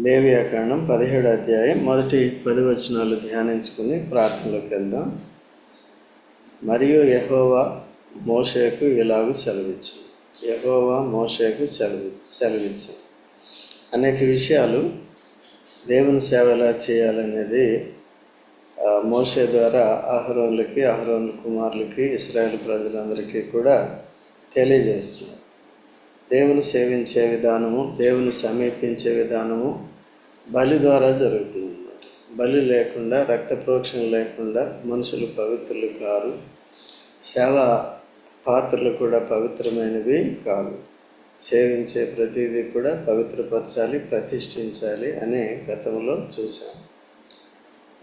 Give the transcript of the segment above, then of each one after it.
లేవియాకాండం పదిహేడు అధ్యాయం మొదటి పది వచనాలు ధ్యానించుకుని ప్రార్థనలోకి వెళ్దాం. మరియు యహోవా మోషేకు ఇలాగూ సెలవిచ్చు. యహోవా మోషేకు సెలవి సెలవిచ్చు. అనేక విషయాలు దేవుని సేవ ఎలా చేయాలనేది మోషే ద్వారా అహరోన్లకి అహరోన్ కుమారులకి ఇస్రాయేల్ ప్రజలందరికీ కూడా తెలియజేస్తున్నారు దేవుని సేవించే విధానము దేవుని సమీపించే విధానము బలి ద్వారా జరుగుతుంది అన్నమాట బలి లేకుండా రక్త ప్రోక్షణ లేకుండా మనుషులు పవిత్రులు కారు. సేవ పాత్రలు కూడా పవిత్రమైనవి కాదు. సేవించే ప్రతిదీ కూడా పవిత్రపరచాలి ప్రతిష్ఠించాలి అనే గతంలో చూశాం.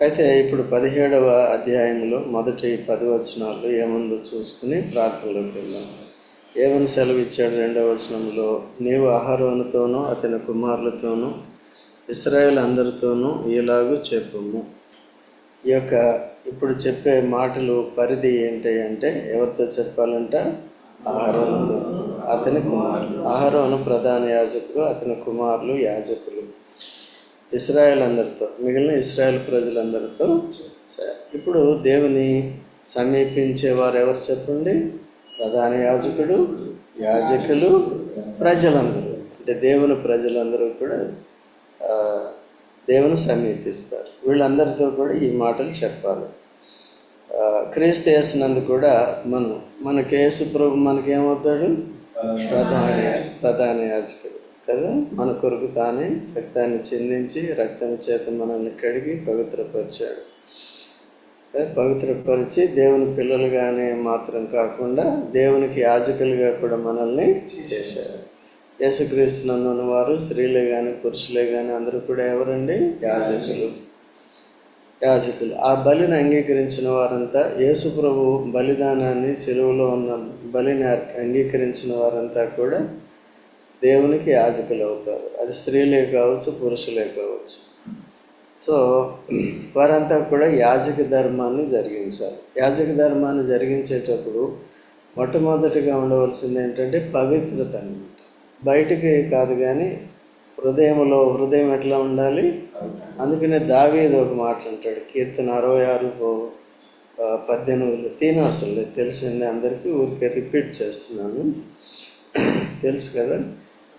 అయితే ఇప్పుడు పదిహేడవ అధ్యాయంలో మొదటి పది వచనాలు ఏముందో చూసుకుని ప్రార్థనలోకి వెళ్దాం. ఏమని సెలవిచ్చాడు రెండవ వచనంలో? నీవు అహరోనుతోనూ అతని కుమారులతోనూ ఇస్రాయేల్ అందరితోనూ ఇలాగూ చెప్పుము. ఈ యొక్క ఇప్పుడు చెప్పే మాటలు పరిధి ఏంటి అంటే ఎవరితో చెప్పాలంట? ఆహారంతో అతని కుమారులు. అహరోను ప్రధాన యాజకుడు అతని కుమారులు యాజకులు. ఇస్రాయల్ అందరితో మిగిలిన ఇస్రాయల్ ప్రజలందరితో ఇప్పుడు దేవుని సమీపించే వారు ఎవరు చెప్పండి? ప్రధాన యాజకుడు యాజకులు ప్రజలందరూ. అంటే దేవుని ప్రజలందరూ కూడా దేవుని సమీపిస్తారు. వీళ్ళందరితో కూడా ఈ మాటలు చెప్పాలి. క్రీస్తు వేసినందు కూడా మనం మన కేసు ప్రభు మనకేమవుతాడు? ప్రధాన ప్రధాన యాజకుడు కదా? మన కొరకు తానే రక్తాన్ని చెందించి రక్తం చేత మనల్ని కడిగి పవిత్రపరిచాడు. పవిత్రపరిచి దేవుని పిల్లలుగానే మాత్రం కాకుండా దేవునికి యాజకులుగా కూడా మనల్ని చేశారు యేసుక్రీస్తునందున్న వారు స్త్రీలే కానీ పురుషులే కానీ అందరూ కూడా ఎవరండి? యాజకులు. యాజకులు. ఆ బలిని అంగీకరించిన వారంతా యేసు ప్రభు బలిదానాన్ని సెలువులో ఉన్న బలిని అంగీకరించిన వారంతా కూడా దేవునికి యాజకులు అవుతారు. అది స్త్రీలే కావచ్చు పురుషులే కావచ్చు. సో వారంతా కూడా యాజక ధర్మాన్ని జరిగించాలి. యాజక ధర్మాన్ని జరిగించేటప్పుడు మొట్టమొదటిగా ఉండవలసింది ఏంటంటే పవిత్రత అన్నమాట బయటికి కాదు కానీ హృదయంలో హృదయం ఎట్లా ఉండాలి? అందుకనే దావేది ఒక మాట అంటాడు. కీర్తన అరవై ఆరు పద్దెనిమిది ఆ, పద్దెనిమిదిలో తిన అసలు లేదు, తెలిసిందే అందరికీ ఊరికే రిపీట్ చేస్తున్నాను. తెలుసు కదా?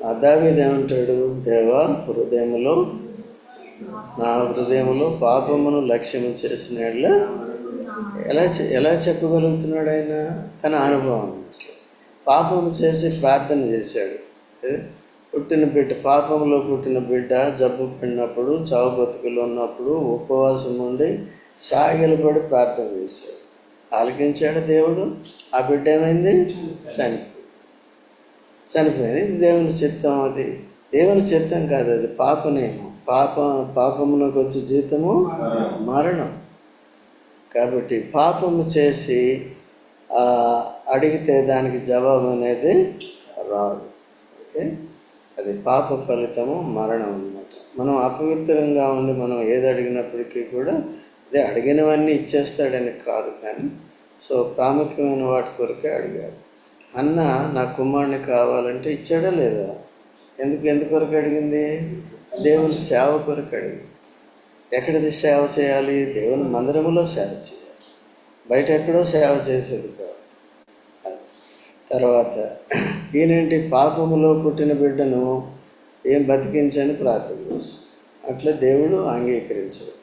ఆ దావేది ఏమంటాడు? దేవా హృదయములో నా హృదయంలో పాపమును లక్ష్యము చేసిన ఎలా చె- ఎలా చెప్పగలుగుతున్నాడు ఆయన? తన అనుభవం. పాపము చేసి ప్రార్థన చేశాడు. పుట్టిన బిడ్డ పాపంలో పుట్టిన బిడ్డ జబ్బు పడినప్పుడు చావు బతుకులు ఉన్నప్పుడు ఉపవాసం ఉండి సాగిలపడి ప్రార్థన చేశాడు. ఆలకించాడు దేవుడు. ఆ బిడ్డ ఏమైంది? చనిపోయింది. చనిపోయింది. ఇది దేవుని చిత్తం అది. దేవుని చిత్తం కాదు అది. పాపనేమో. పాప పాపమునకు వచ్చే జీతము మరణం. కాబట్టి పాపము చేసి అడిగితే దానికి జవాబు అనేది రాదు. అంటే అది పాప ఫలితము మరణం అన్నమాట. మనం అపవిత్రంగా ఉండి మనం ఏది అడిగినప్పటికీ కూడా అదే అడిగినవన్నీ ఇచ్చేస్తాడని కాదు కానీ సో ప్రాముఖ్యమైన వాటి కొరకే అడిగారు. అన్న నా కుమారుని కావాలంటే ఇచ్చాడా లేదా? ఎందుకు ఎందుకొరకు అడిగింది? దేవుని సేవ కొరకు అడిగింది. ఎక్కడిది సేవ చేయాలి? దేవుని మందిరములో సేవ చేయాలి. బయట ఎక్కడో సేవ చేసేది కాదు. తర్వాత ఈయనేంటి పాపములో పుట్టిన బిడ్డను ఏం బతికించని ప్రార్థన చేస్తాం అట్లా దేవుడు అంగీకరించాడు.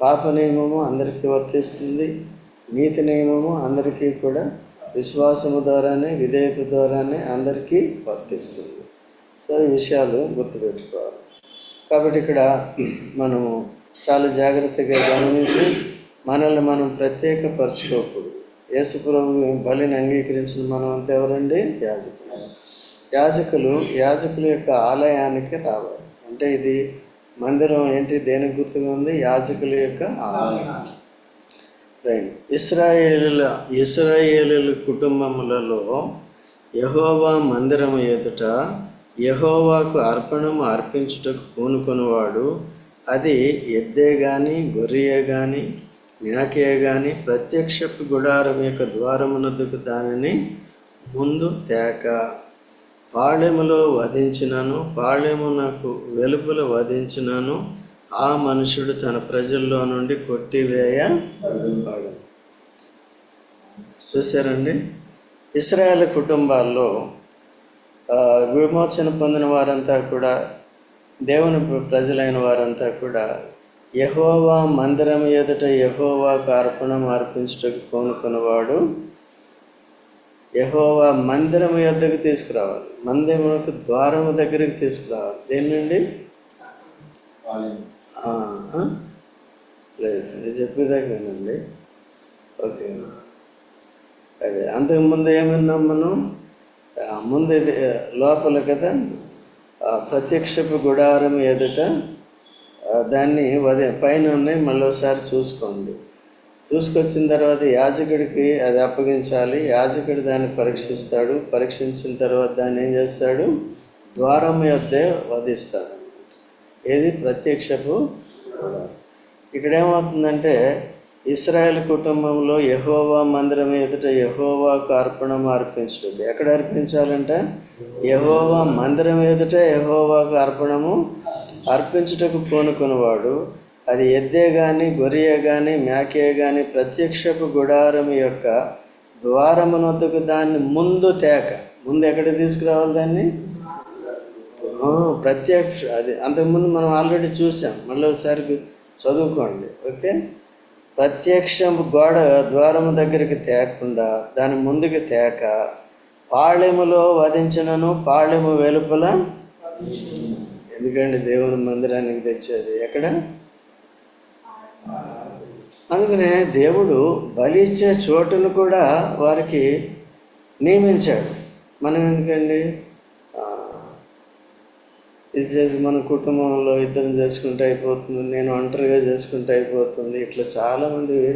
పాప నియమము అందరికీ వర్తిస్తుంది. నీతి నియమము అందరికీ కూడా విశ్వాసము ద్వారానే విధేయత ద్వారానే అందరికీ వర్తిస్తుంది. సో ఈ విషయాలు గుర్తుపెట్టుకోవాలి. కాబట్టి ఇక్కడ మనము చాలా జాగ్రత్తగా గమనించి మనల్ని మనం ప్రత్యేకపరచుకోకూడదు. యేసుప్రభు బలిని అంగీకరించిన మనం అంతా ఎవరండి? యాజకులు. యాజకులు యాజకుల యొక్క ఆలయానికి రావాలి. అంటే ఇది మందిరం ఏంటి? దేనికి గుర్తుగా ఉంది? యాజకుల యొక్క ఆలయం. రైట్. ఇస్రాయేలుల ఇస్రాయేలుల కుటుంబములలో యహోవా మందిరము ఎదుట యహోవాకు అర్పణము అర్పించుటకు పూనుకొనివాడు. అది ఎద్దే కానీ గొర్రెయే కానీ నాకే గాని ప్రత్యక్షపు గుడారం యొక్క ద్వారమునద్దుకు దానిని ముందు తేక. పాళెములో వధించినను పాళెమునకు వెలుపుల వధించినను ఆ మనుషుడు తన ప్రజల్లో నుండి కొట్టివేయబడు చూసారండి ఇస్రాయేల్ కుటుంబాల్లో విమోచన పొందిన వారంతా కూడా దేవుని ప్రజలైన వారంతా కూడా యహోవా మందిరం ఎదుట యహోవాకు అర్పణం అర్పించుటకు కోనుకున్నవాడు యహోవా మందిరం యొద్దకు తీసుకురావాలి. మందిరమునకు ద్వారము దగ్గరికి తీసుకురావాలి. దేని నుండి? లేదు మీరు చెప్పేదాకా వినండి. ఓకే. అదే అంతకుముందు ఏమన్నాం మనం? ముందు లోపల కదా? ఆ, ప్రత్యక్షపు గుడారం ఎదుట దాన్ని వదే పైన ఉన్నాయి మళ్ళీ ఒకసారి చూసుకోండి. చూసుకొచ్చిన తర్వాత యాజకుడికి అది అప్పగించాలి. యాజకుడు దాన్ని పరీక్షిస్తాడు. పరీక్షించిన తర్వాత దాన్ని ఏం చేస్తాడు? ద్వారం యొద్దే వధిస్తాడు. ఏది? ప్రత్యక్షపు ఇక్కడ ఏమవుతుందంటే ఇస్రాయల్ కుటుంబంలో యహోవా మందిరం ఎదుట యహోవాకు అర్పణం అర్పించడం. ఎక్కడ అర్పించాలంటే? యహోవా మందిరం ఎదుట యహోవాకు అర్పణము అర్పించుటకు పూనుకునివాడు. అది ఎద్దే కానీ గొరియే కానీ మేకే కానీ ప్రత్యక్షపు గుడారం యొక్క ద్వారమునొద్దకు దాన్ని ముందు తేక. ముందు ఎక్కడ తీసుకురావాలి దాన్ని? ప్రత్యక్ష అది అంతకుముందు మనం ఆల్రెడీ చూసాం. మళ్ళీ ఒకసారి చదువుకోండి. ఓకే? ప్రత్యక్షం గోడ ద్వారము దగ్గరికి తేకుండా దాని ముందుకు తేక. పాళెములో వధించినను పాళెము వెలుపల ఎందుకంటే దేవుని మందిరానికి తెచ్చేది? ఎక్కడ? అందుకనే దేవుడు బలి ఇచ్చే చోటును కూడా వారికి నియమించాడు. మనం ఎందుకండి? ఇది చేసి మన కుటుంబంలో ఇద్దరం చేసుకుంటే అయిపోతుంది నేను ఒంటరిగా చేసుకుంటే అయిపోతుంది. ఇట్లా చాలామంది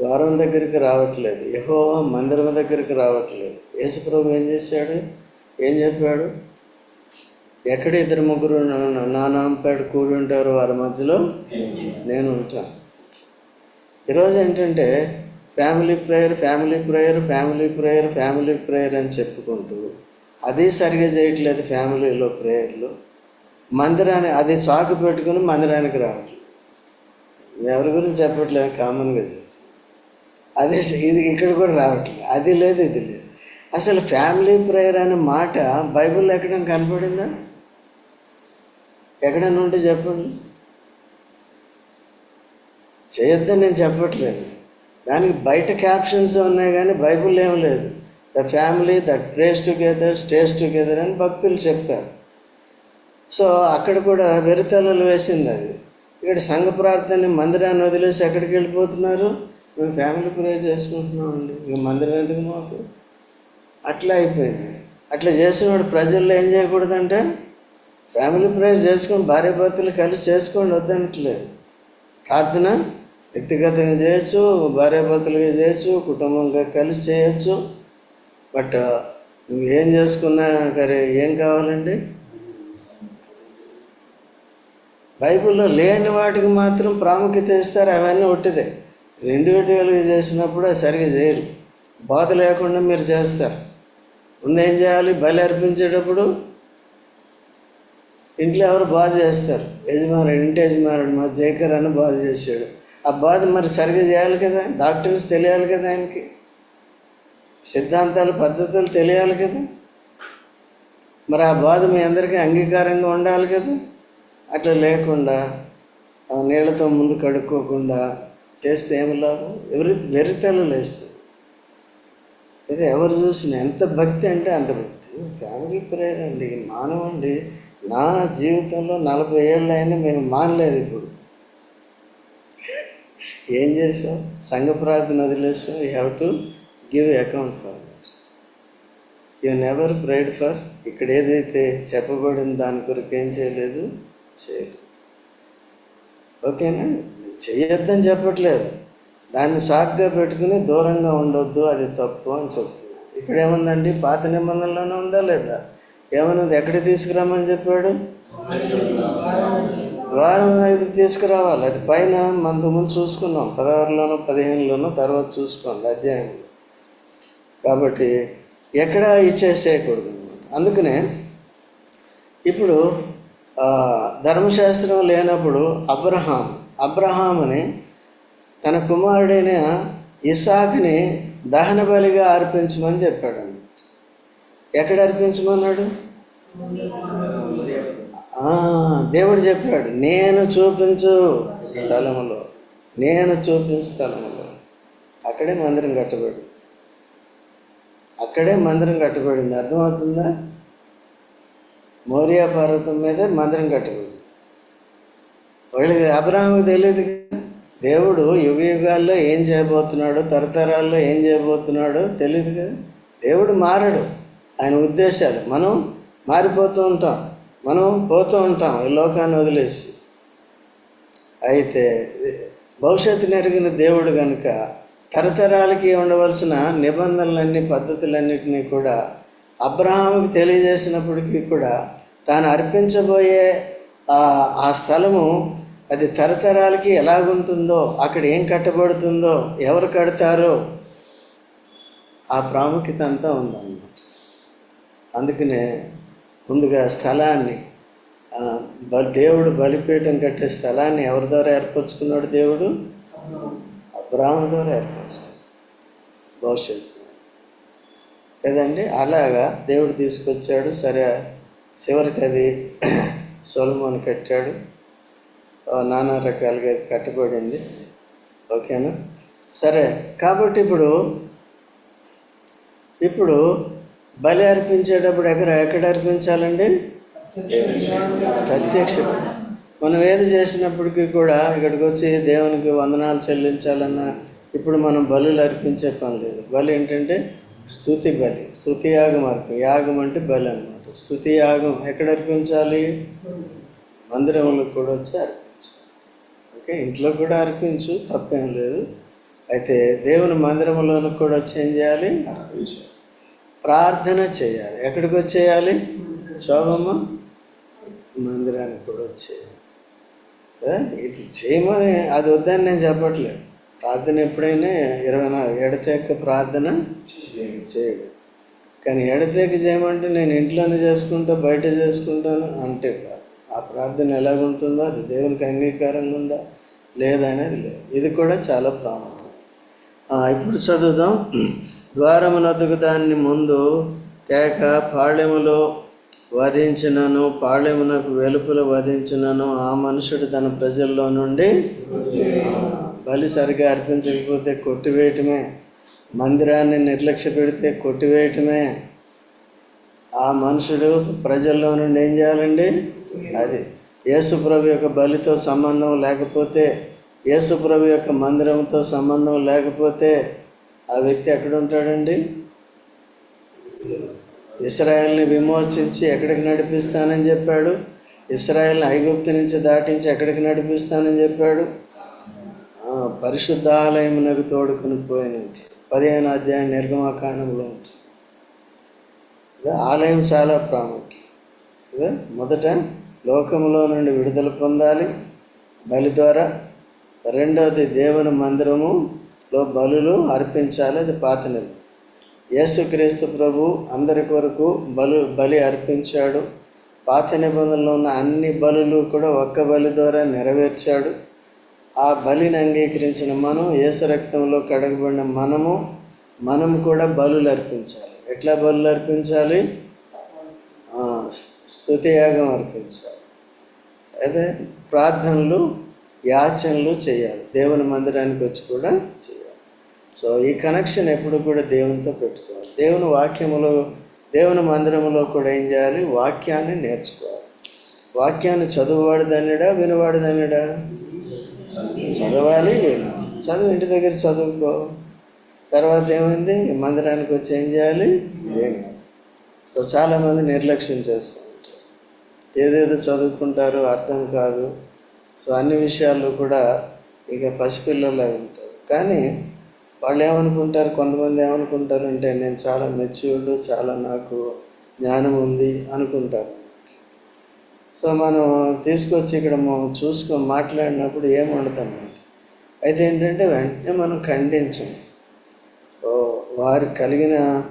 ద్వారం దగ్గరికి రావట్లేదు యహో మందిరం దగ్గరికి రావట్లేదు. యేసుప్రభు ఏం చేశాడు? ఏం చెప్పాడు? ఎక్కడ ఇద్దరు ముగ్గురు నా- నా కూడి ఉంటారో వారి మధ్యలో నేను ఉంటాను ఈరోజు ఏంటంటే family prayer family prayer family prayer family prayer అని చెప్పుకుంటూ అది సరిగా చేయట్లేదు ఫ్యామిలీలో ప్రేయర్లు మందిరాన్ని అది సాకు పెట్టుకుని మందిరానికి రావట్లేదు ఎవరి గురించి చెప్పట్లేదు కామన్గా చెప్పి. అదే ఇది ఇక్కడ కూడా రావట్లేదు అది లేదు ఇది లేదు. అసలు ఫ్యామిలీ ప్రేయర్ అనే మాట బైబిల్లో ఎక్కడ కనపడిందా? ఎక్కడైనా ఉంటే చెప్పండి. చేయొద్దని నేను చెప్పట్లేదు. దానికి బయట క్యాప్షన్స్ ఉన్నాయి కానీ బైబిల్ ఏం లేదు. The family that prays together stays together అని భక్తులు చెప్పారు. సో అక్కడ కూడా వెరితలలు వేసింది అది. ఇక్కడ సంఘ ప్రార్థనని మందిరాన్ని వదిలేసి ఎక్కడికి వెళ్ళిపోతున్నారు? మేము ఫ్యామిలీ ప్రేయర్ చేసుకుంటున్నామండి. ఇంక మందిరం ఎందుకు మాకు? అట్లా అయిపోయింది. అట్లా చేసినప్పుడు ప్రజల్లో ఏం చేయకూడదంటే ఫ్యామిలీ ప్రేయర్ చేసుకొని భార్య భర్తలు కలిసి చేసుకోండి వద్దనట్లేదు. ప్రార్థన వ్యక్తిగతంగా చేయొచ్చు భార్యాభర్తలుగా చేయొచ్చు కుటుంబంగా కలిసి చేయొచ్చు. బట్ నువ్వు ఏం చేసుకున్నా సరే ఏం కావాలండి? బైబిల్లో లేని వాటికి మాత్రం ప్రాముఖ్యత ఇస్తారు అవన్నీ ఒట్టిదే. ఇండివిజువల్గా చేసినప్పుడు అది సరిగా చేయరు. బాధ లేకుండా మీరు చేస్తారు. ముందేం చేయాలి? బలి అర్పించేటప్పుడు ఇంట్లో ఎవరు బాధ చేస్తారు? యజమానుడు ఇంటి యజమానుడు మా జేకర్ అని బాధ చేశాడు. ఆ బాధ మరి సరిగ్గా చేయాలి కదా? డాక్టర్స్ తెలియాలి కదా ఆయనకి? సిద్ధాంతాలు పద్ధతులు తెలియాలి కదా? మరి ఆ బాధ మీ అందరికీ అంగీకారంగా ఉండాలి కదా? అట్లా లేకుండా నీళ్ళతో ముందు కడుక్కోకుండా చేస్తే ఏమి లాభం? ఎవరి వెరితలు లేస్తుంది ఇది ఎవరు చూసిన ఎంత భక్తి అంటే అంత భక్తి. ఫ్యామిలీ ప్రేయర్ అండి మానవండి. నా జీవితంలో నలభై ఏళ్ళు అయింది మేము మానలేదు ఇప్పుడు. ఏం చేసావు సంఘ ప్రార్థన వదిలేసావు you have to give account for you you never prayed for ఇక్కడ ఏదైతే చెప్పబడిన దాని కొరకు ఏం చేయలేదు? చేయలేదు. ఓకేనా? చేయొద్దని చెప్పట్లేదు. దాన్ని సాకుగా పెట్టుకుని దూరంగా ఉండొద్దు అది తప్పు అని చెప్తున్నాను ఇక్కడ ఏముందండి? పాత నిబంధనలోనే ఉందా లేదా? ఏమన్నది? ఎక్కడికి తీసుకురామని చెప్పాడు? ద్వారం అది తీసుకురావాలి. అది పైన మన ముందు చూసుకున్నాం. పదహారులోనో పదిహేనులోనో తర్వాత చూసుకోండి అధ్యాయం. కాబట్టి ఎక్కడ ఇచ్చేసేయకూడదు. అందుకనే ఇప్పుడు ధర్మశాస్త్రం లేనప్పుడు అబ్రహాం అబ్రహాముని తన కుమారుడైన ఇసాక్ని దహన బలిగా అర్పించమని చెప్పాడు ఎక్కడ అర్పించమన్నాడు? దేవుడు చెప్పాడు నేను చూపించు స్థలములో నేను చూపించు స్థలములో. అక్కడే మందిరం కట్టబడింది అక్కడే మందిరం కట్టబడింది. అర్థమవుతుందా? మౌర్య పర్వతం మీదే మందిరం కట్టబడింది వాళ్ళకి అబ్రహాంకి తెలియదు కదా? దేవుడు యుగ యుగాల్లో ఏం చేయబోతున్నాడో తరతరాల్లో ఏం చేయబోతున్నాడో తెలియదు కదా? దేవుడు మారడు. ఆయన ఉద్దేశాలు. మనం మారిపోతూ ఉంటాం. మనం పోతూ ఉంటాం ఈ లోకాన్ని వదిలేసి. అయితే భవిష్యత్తు నెరిగిన దేవుడు కనుక తరతరాలకి ఉండవలసిన నిబంధనలన్నీ పద్ధతులన్నింటినీ కూడా అబ్రహాముకి తెలియజేసినప్పటికీ కూడా తాను అర్పించబోయే ఆ ఆ స్థలము అది తరతరాలకి ఎలాగుంటుందో అక్కడ ఏం కట్టబడుతుందో ఎవరు కడతారో ఆ ప్రాముఖ్యత అంతా ఉందన్నమాట. అందుకనే ముందుగా స్థలాన్ని బ- దేవుడు బలిపీఠం కట్టే స్థలాన్ని ఎవరి ద్వారా ఏర్పరచుకున్నాడు దేవుడు? అబ్రాహం ద్వారా ఏర్పరచుకున్నాడు. భవిష్యత్తు. కదండి? అలాగా దేవుడు తీసుకొచ్చాడు. సరే చివరికి అది సొలమోన్ కట్టాడు. నానా రకాలుగా అది కట్టబడింది. ఓకేనా? సరే కాబట్టి ఇప్పుడు ఇప్పుడు బలి అర్పించేటప్పుడు ఎక్కడ ఎక్కడ అర్పించాలండి? ప్రత్యక్ష మనం ఏది చేసినప్పటికీ కూడా ఇక్కడికి వచ్చి దేవునికి వందనాలు చెల్లించాలన్నా ఇప్పుడు మనం బలులు అర్పించే పని లేదు. బలి ఏంటంటే స్థుతి బలి స్థుతి యాగం అర్పి యాగం అంటే బలి అనమాట స్థుతి యాగం ఎక్కడ అర్పించాలి? మందిరంలో కూడా వచ్చి అర్పించాలి. ఓకే ఇంట్లో కూడా అర్పించు తప్పేం లేదు. అయితే దేవుని మందిరంలోనికి కూడా వచ్చి ఏం చేయాలి? అర్పించాలి. ప్రార్థన చేయాలి. ఎక్కడికి వచ్చేయాలి? శోభమ్మ మందిరానికి కూడా వచ్చేయాలి. కదా? ఇట్లా చేయమని అది వద్దని నేను చెప్పట్లేదు. ప్రార్థన ఎప్పుడైనా ఇరవై నాలుగు ఎడతెక్క ప్రార్థన చేయడు. కానీ ఎడతెక్క చేయమంటే నేను ఇంట్లోనే చేసుకుంటా బయట చేసుకుంటాను అంటే కాదు. ఆ ప్రార్థన ఎలాగుంటుందో అది దేవునికి అంగీకారంగా ఉందా లేదా అనేది లేదు. ఇది కూడా చాలా ప్రాముఖ్యం. ఇప్పుడు చదువుదాం. ద్వారమునొద్దకు దాన్ని ముందు తేక పాళెములో వధించినను పాళెమునకు వెలుపుల వధించినను ఆ మనుషుడు తన ప్రజల్లో నుండి బలి సరిగా అర్పించకపోతే కొట్టివేయటమే. మందిరాన్ని నిర్లక్ష్య పెడితే కొట్టివేయటమే. ఆ మనుషుడు ప్రజల్లో నుండి ఏం చేయాలండి? అది యేసుప్రభు యొక్క బలితో సంబంధం లేకపోతే యేసుప్రభు యొక్క మందిరంతో సంబంధం లేకపోతే ఆ వ్యక్తి ఎక్కడ ఉంటాడండి ఇస్రాయల్ని విమోచించి ఎక్కడికి నడిపిస్తానని చెప్పాడు. ఇస్రాయల్ని ఐగుప్తు నుంచి దాటించి ఎక్కడికి నడిపిస్తానని చెప్పాడు. పరిశుద్ధ పరిశుద్ధాలయమునకు తోడుకుని పోయినట్టు. పదిహేను అధ్యాయం నిర్గమాకాండంలో ఉంటుంది. ఆలయం చాలా ప్రాముఖ్యం. కదా మొదట లోకంలో నుండి విడుదల పొందాలి. బలి ద్వారా రెండవది దేవుని మందిరము లో బలులు అర్పించాలి అది పాత నిబంధన యేసుక్రీస్తు ప్రభు అందరి కొరకు బలు బలి అర్పించాడు పాత నిబంధనలో ఉన్న అన్ని బలులు కూడా ఒక్క బలి ద్వారా నెరవేర్చాడు ఆ బలిని అంగీకరించిన మనం యేసు రక్తంలో కడగబడిన మనము మనం కూడా బలులు అర్పించాలి ఎట్లా బలులు అర్పించాలి స్తుతియాగం అర్పించాలి అదే ప్రార్థనలు యాచనలు చేయాలి. దేవుని మందిరానికి వచ్చి కూడా చేయాలి. సో ఈ కనెక్షన్ ఎప్పుడు కూడా దేవునితో పెట్టుకోవాలి. దేవుని వాక్యములో దేవుని మందిరములో కూడా ఏం చేయాలి? వాక్యాన్ని నేర్చుకోవాలి. వాక్యాన్ని చదువువాడు దాన్నిడా వినవాడు దాన్నిడా చదవాలి వినాలి. చదువు ఇంటి దగ్గర చదువుకో. తర్వాత ఏమైంది? మందిరానికి వచ్చి ఏం చేయాలి? వినాలి. సో చాలామంది నిర్లక్ష్యం చేస్తూ ఉంటారు. ఏదేదో చదువుకుంటారు అర్థం కాదు. సో అన్ని విషయాల్లో కూడా ఇక పసిపిల్లలే ఉంటారు. కానీ వాళ్ళు ఏమనుకుంటారు? కొంతమంది ఏమనుకుంటారు అంటే నేను చాలా మెచ్యూర్డ్ చాలా నాకు జ్ఞానం ఉంది అనుకుంటారు. సో మనం తీసుకొచ్చి ఇక్కడ మనం చూసుకొని మాట్లాడినప్పుడు ఏముండదు అయితే ఏంటంటే వెంటనే మనం ఖండించం. వారు వారికి కలిగిన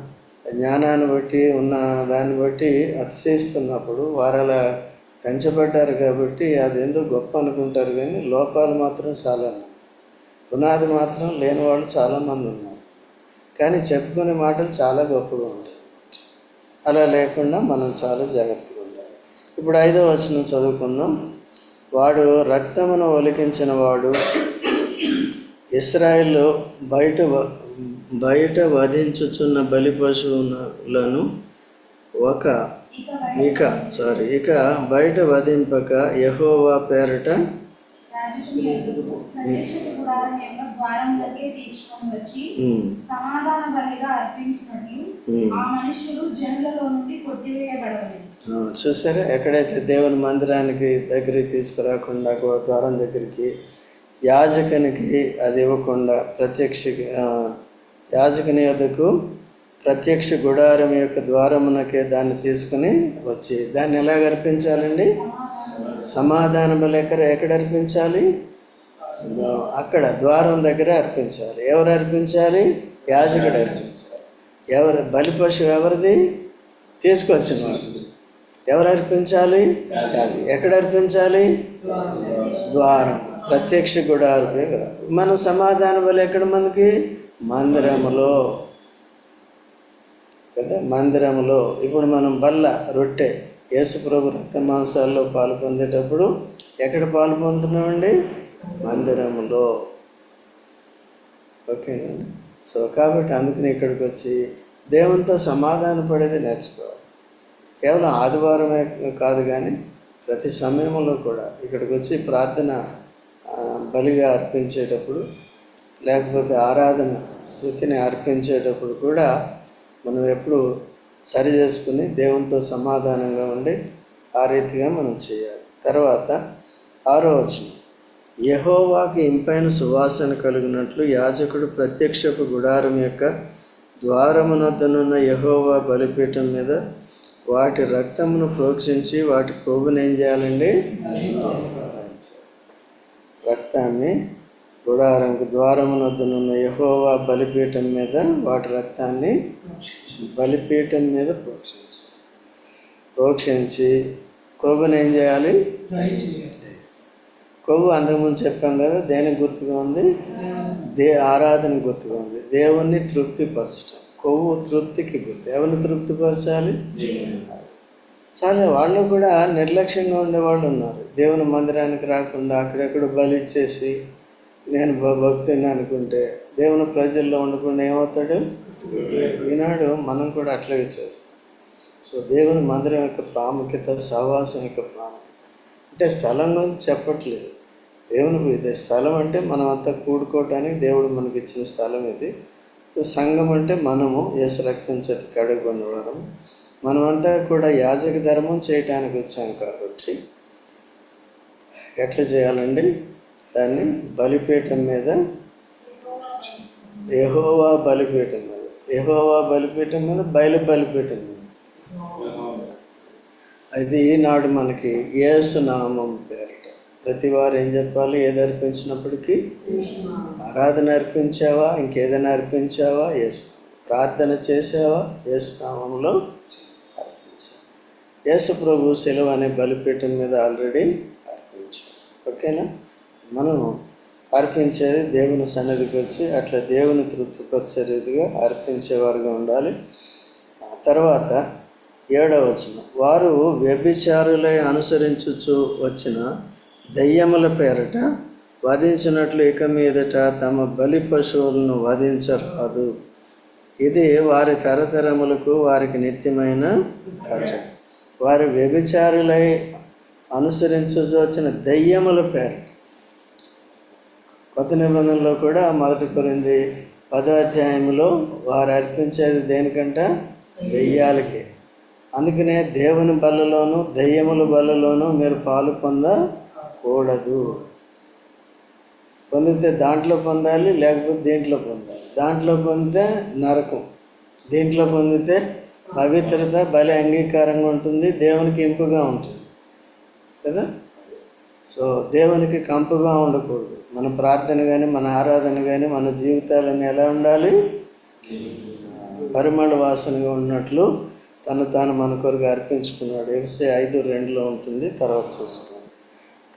జ్ఞానాన్ని బట్టి ఉన్న దాన్ని బట్టి అతిశయిస్తున్నప్పుడు వారు అలా పెంచబడ్డారు కాబట్టి అదేందో గొప్ప అనుకుంటారు కానీ లోపాలు మాత్రం చాలా పునాది మాత్రం లేని వాళ్ళు చాలామంది ఉన్నారు. కానీ చెప్పుకునే మాటలు చాలా గొప్పగా ఉంటాయి. అలా లేకుండా మనం చాలా జాగ్రత్తగా ఉండాలి. ఇప్పుడు ఐదో వచనం చదువుకుందాం. వాడు రక్తమును ఒలికించిన వాడు ఇస్రాయేల్ బయట బయట వధించుచున్న బలి పశువులను ఒక ఇక సారీ ఇక బయట వధింపక యహోవా పేరట సమాధాన బలిగా అర్పించినట్లు. ఆ మనుషులు జనులలో నుండి కొట్టివేయబడలేదు. చూసారా? ఎక్కడైతే దేవుని మందిరానికి దగ్గరికి తీసుకురాకుండా ద్వారం దగ్గరికి యాజకునికి అది ఇవ్వకుండా ప్రత్యక్ష యాజకుని యొద్దకు ప్రత్యక్ష గుడారం యొక్క ద్వారమునకే దాన్ని తీసుకుని వచ్చి దాన్ని ఎలాగ అర్పించాలండి? సమాధాన బలి ఎక్కడ అర్పించాలి? అక్కడ ద్వారం దగ్గర అర్పించాలి. ఎవరు అర్పించాలి? యాజకుడు అర్పించాలి. ఎవరు బలి పశువు ఎవరిది? తీసుకొచ్చిన ఎవరు అర్పించాలి? ఎక్కడ అర్పించాలి? ద్వారం. ప్రత్యక్ష గుడారు మనం సమాధాన బలి ఎక్కడ మనకి మందిరములో కదా? మందిరములో ఇప్పుడు మనం బల్ల రొట్టె యేసుప్రభు రక్త మాంసాల్లో పాలు పొందేటప్పుడు ఎక్కడ పాలు పొందుతున్నామండి? మందిరంలో. ఓకేనండి సో కాబట్టి అందుకని ఇక్కడికి వచ్చి దేవునితో సమాధాన పడేది నేర్చుకోవాలి. కేవలం ఆదివారమే కాదు కానీ ప్రతి సమయంలో కూడా ఇక్కడికి వచ్చి ప్రార్థన బలిగా అర్పించేటప్పుడు లేకపోతే ఆరాధన స్థుతిని అర్పించేటప్పుడు కూడా మనం ఎప్పుడు సరి చేసుకుని దేవునితో సమాధానంగా ఉండి ఆ రీతిగా మనం చేయాలి. తర్వాత ఆరో వచనం. యహోవాకి ఇంపైన సువాసన కలిగినట్లు యాజకుడు ప్రత్యక్షపు గుడారం యొక్క ద్వారమునొద్దనున్న యహోవా బలిపీఠం మీద వాటి రక్తమును ప్రోక్షించి వాటి కొవ్వును ఏం చేయాలండి? రక్తాన్ని గుడారంకు ద్వారమునొద్దనున్న యహోవా బలిపీఠం మీద వాటి రక్తాన్ని బలిపీఠం మీద ప్రోక్షించాలి ప్రోక్షించి కొవ్వును ఏం చేయాలి? కొవ్వు అంతకుముందు చెప్పాం కదా దేనికి గుర్తుగా ఉంది? దే ఆరాధన గుర్తుగా ఉంది. దేవుణ్ణి తృప్తిపరచడం కొవ్వు తృప్తికి గుర్తు. ఎవరిని తృప్తిపరచాలి? సరే వాళ్ళు కూడా నిర్లక్ష్యంగా ఉండేవాళ్ళు ఉన్నారు. దేవుని మందిరానికి రాకుండా అక్కడెక్కడ బలి ఇచ్చేసి నేను భ- అనుకుంటే దేవుని ప్రజల్లో ఉండకుండా ఏమవుతాడు? ఈనాడు మనం కూడా అట్లాగే చేస్తాం. సో దేవుని మందిరం యొక్క ప్రాముఖ్యత సహవాసం యొక్క ప్రాముఖ్యత. అంటే స్థలం గురించి చెప్పట్లేదు. దేవునికి ఇది స్థలం అంటే మనం అంతా కూడుకోవటానికి దేవుడు మనకి ఇచ్చిన స్థలం ఇది. సంఘం అంటే మనము యేసు రక్తం చేత కడుగొన్నవారం మనమంతా కూడా యాజక ధర్మం చేయటానికి వచ్చాం కాబట్టి ఎట్లా చేయాలండి? దాన్ని బలిపీఠం మీద ఎహోవా బలిపీఠం మీద. ఎహోవా బలిపీఠం మీద బయలు బలిపీఠం మీద. అది ఈనాడు మనకి ఏసునామం పేరట. ప్రతి వారు ఏం చెప్పాలి? ఏది అర్పించినప్పటికీ ఆరాధన అర్పించావా? ఇంకేదైనా అర్పించావా? ఏసు ప్రార్థన చేసావా ఏసునామంలో అర్పించావా? యేసు ప్రభు సెలవు అనే బలిపీఠం మీద ఆల్రెడీ అర్పించాం ఓకేనా? మనం అర్పించేది దేవుని సన్నిధికి వచ్చి అట్లా దేవుని తృప్తిపరిచే రీతిగా అర్పించేవారుగా ఉండాలి. ఆ తర్వాత ఏడవ వచనం. వారు వ్యభిచారులై అనుసరించుచు వచ్చిన దయ్యముల పేరట వధించినట్లు ఇక మీదట తమ బలి పశువులను వధించరాదు. ఇది వారి తరతరములకు వారికి నిత్యమైన వారి వ్యభిచారులై అనుసరించుచు వచ్చిన దయ్యముల పేరట కొత్త నిబంధనలో కూడా మొదటి కొరింది పదో అధ్యాయంలో వారు అర్పించేది దేనికంట? దెయ్యాలకి. అందుకనే దేవుని బల్లలోను దెయ్యముల బల్లలోనూ మీరు పాలు పొందకూడదు. పొందితే దాంట్లో పొందాలి లేకపోతే దీంట్లో పొందాలి. దాంట్లో పొందితే నరకం. దీంట్లో పొందితే పవిత్రత బలి అంగీకారంగా ఉంటుంది దేవునికి ఇంపుగా ఉంటుంది. కదా? సో దేవునికి కంపుగా ఉండకూడదు. మన ప్రార్థన కానీ మన ఆరాధన కానీ మన జీవితాలని ఎలా ఉండాలి? పరిమళ వాసనగా ఉన్నట్లు తను తాను మన కొరకు అర్పించుకున్నాడు. ఎఫ్సే ఐదు రెండులో ఉంటుంది. తర్వాత చూసుకోండి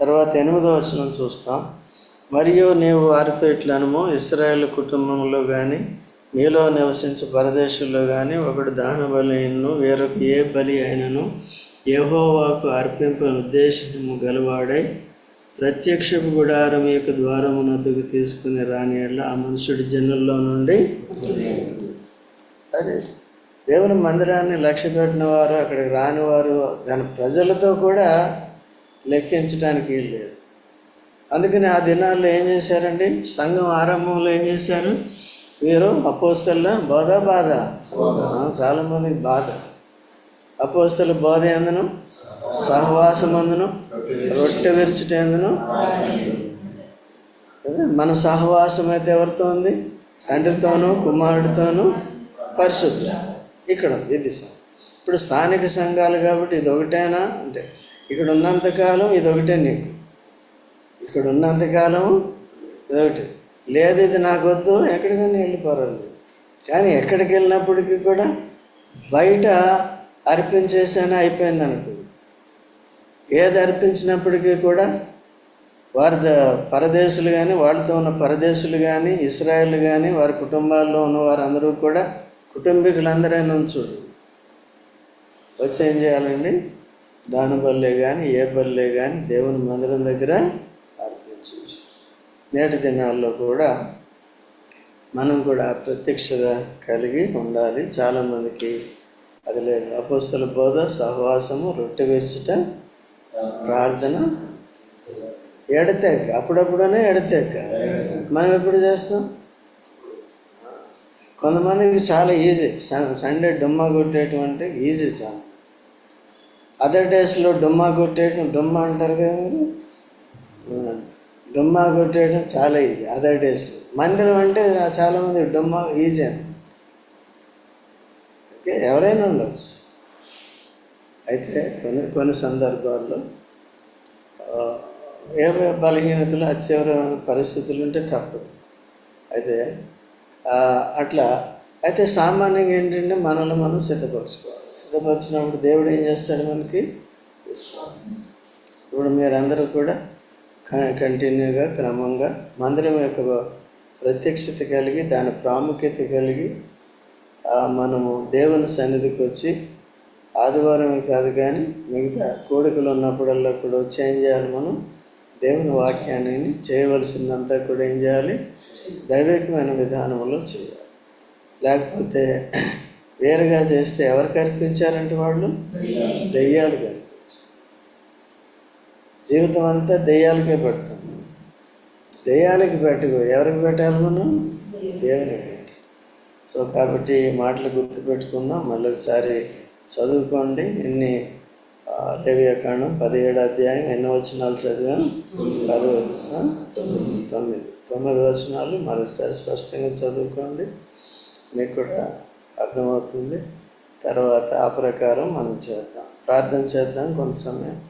తర్వాత ఎనిమిదో వచనం చూస్తాం. మరియు నీవు వారితో ఇట్లనము ఇస్రాయేల్ కుటుంబంలో కానీ మీలో నివసించే పరదేశంలో కానీ ఒకడు దాన బలిను వేరొక ఏ బలి అయినను యెహోవాకు అర్పింపని ఉద్దేశము గలవాడై ప్రత్యక్షపు గుడారం యొక్క ద్వారమునద్దుకు తీసుకుని రాని యెడల ఆ మనుషుడి జనుల్లో నుండి అదే దేవుని మందిరాన్ని లక్ష్య పెట్టిన వారు అక్కడికి రాని వారు దాని ప్రజలతో కూడా లెక్కించడానికి లేదు. అందుకని ఆ దినాల్లో ఏం చేశారండి? సంఘం ఆరంభంలో ఏం చేశారు? వీరు అపోస్తల బోధ. బాధ. ఆ, చాలామందికి బాధ. అపోస్తల బోధ ఎందును? సహవాసం అందును రొట్టె విరుచుట మన సహవాసం అయితే ఎవరితో ఉంది? తండ్రితోనూ కుమారుడితోనూ పరిశుద్ధులతో. ఇక్కడ ఉంది ఇది ఇప్పుడు స్థానిక సంఘాలు కాబట్టి ఇది ఒకటేనా అంటే ఇక్కడ ఉన్నంతకాలం ఇది ఒకటే నీకు. ఇక్కడ ఉన్నంతకాలం ఇదొకటి. లేదు ఇది నాకు వద్దు ఎక్కడికైనా వెళ్ళిపోరాలి కానీ ఎక్కడికి వెళ్ళినప్పటికీ కూడా బయట అర్పించేసానే అయిపోయింది అనుకో ఏది అర్పించినప్పటికీ కూడా వారి ద- పరదేశులు కానీ వాళ్ళతో ఉన్న పరదేశులు కానీ ఇస్రాయేల్ కానీ వారి కుటుంబాల్లో ఉన్న వారందరూ కూడా కుటుంబీకులందరైనా చూడు వచ్చి ఏం చేయాలండి? దాని బల్లే కానీ ఏ బల్లే కానీ దేవుని మందిరం దగ్గర అర్పించు. నేటి దినాల్లో కూడా మనం కూడా ప్రత్యక్షత కలిగి ఉండాలి. చాలామందికి అది లేదు. అపోస్తల బోధ సహవాసము రొట్టె విరుచుట ప్రార్థన ఎడతెక్క అప్పుడప్పుడనే ఎడతెక్క మనం ఎప్పుడు చేస్తాం? కొంతమందికి చాలా ఈజీ. స- సండే డుమ్మా కొట్టేటువంటి ఈజీ చాలా. అదర్ డేస్లో డుమ్మా కొట్టేయటం డుమ్మా అంటారు కదా మీరు? డుమ్మా కొట్టేయడం చాలా ఈజీ అదర్ డేస్లో. మందిరం అంటే చాలామంది డుమ్మా ఈజీ అని. ఓకే? ఎవరైనా ఉండొచ్చు. అయితే కొన్ని కొన్ని సందర్భాల్లో ఆ, ఏ బలహీనతలు అత్యవరమైన పరిస్థితులు ఉంటే తప్పదు అయితే అట్లా. అయితే సామాన్యంగా ఏంటంటే మనల్ని మనం సిద్ధపరచుకోవాలి. సిద్ధపరిచినప్పుడు దేవుడు ఏం చేస్తాడు మనకి? ఇప్పుడు మీరందరూ కూడా క- కంటిన్యూగా క్రమంగా మందిరం యొక్క ప్రత్యక్షత కలిగి దాని ప్రాముఖ్యత కలిగి మనము దేవుని సన్నిధికి వచ్చి ఆదివారమే కాదు కానీ మిగతా కోడికలు ఉన్నప్పుడల్లా కూడా వచ్చి ఏం చేయాలి మనం? దేవుని వాక్యాన్ని చేయవలసిందంతా కూడా ఏం చేయాలి? దైవికమైన విధానంలో చేయాలి. లేకపోతే వేరుగా చేస్తే ఎవరికి అర్పించారంటే వాళ్ళు? దెయ్యాలు అర్పించారు. జీవితం అంతా దెయ్యాలకే పెడతాం దెయ్యాలకి పెట్టుకో ఎవరికి పెట్టాలి మనం? దేవునికి పెట్టి సో కాబట్టి మాటలు గుర్తుపెట్టుకుందాం. మళ్ళీ ఒకసారి చదువుకోండి. ఎన్ని దేవ్యాకాండం పదిహేడు అధ్యాయం ఎన్ని వచనాలు చదివాం? పది తొమ్మిది. తొమ్మిది వచనాలు మరోసారి స్పష్టంగా చదువుకోండి. మీకు కూడా అర్థమవుతుంది. తర్వాత ఆ ప్రకారం మనం చేద్దాం. ప్రార్థన చేద్దాం కొంత సమయం.